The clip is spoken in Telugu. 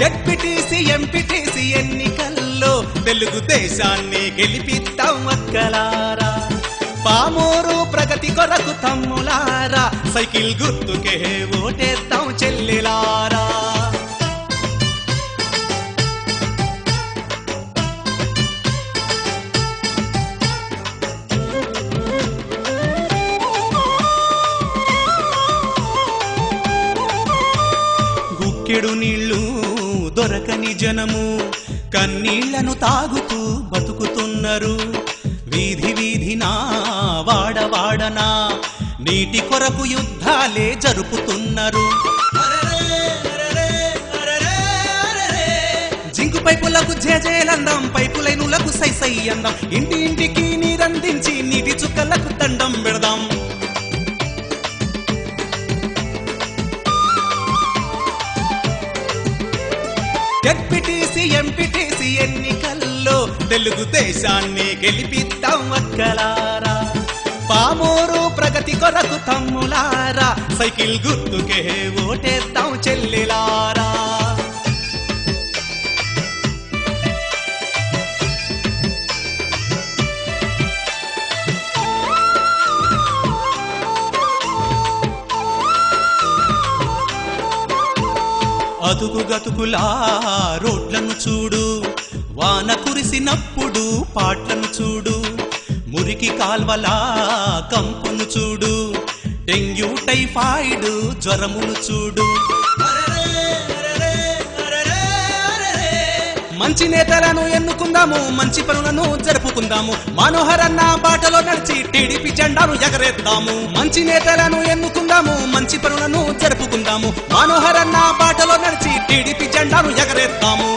జడ్పీటీసీ ఎంపీటీసీ ఎన్నికల్లో తెలుగుదేశాన్ని గెలిపిద్దాం అక్కలారా పామూరు ప్రగతి కొరకు తమ్ములారా సైకిల్ గుర్తుకే ఓటేద్దాం చెల్లెలారా. గుక్కెడు నీళ్ళు దొరకని జనము. కన్నీళ్ళను తాగుతూ బతుకుతున్నారు. వీధి వీధినా వాడవాడనా నీటి కొరకు యుద్ధాలే జరుపుతున్నారు. జింకు పైపులకు జేజేలందం పైపులైనులకు సైసై అందం ఇంటి ఇంటికి నీరందించి నీటి చుక్కలకు దండం పెడదాం. జడ్పీటీసీ ఎంపీటీసీ ఎన్నికల్లో తెలుగుదేశాన్ని గెలిపిద్దాం అక్కలారా. పామూరు ప్రగతి కొరకు తమ్ములారా సైకిల్ గుర్తుకే ఓటేద్దాం చెల్లి అదుగు గతుకులా రోడ్లను చూడు. వాన కురిసినప్పుడు పాటను చూడు. మురికి కాల్వలా కంపును చూడు. డెంగ్యూ టైఫాయిడ్ జ్వరమును చూడు. మంచి నేతలను ఎన్నుకుందాము మంచి పనులను జరుపుకుందాము. మనోహరన్న బాటలో నడిచి టీడీపీ జెండాను ఎగరేద్దాము. మంచి నేతలను ఎన్నుకుందాము మంచి పనులను జరుపుకుందాము మనోహరన్న బాటలో నడిచి టీడీపీ జెండాను ఎగరేద్దాము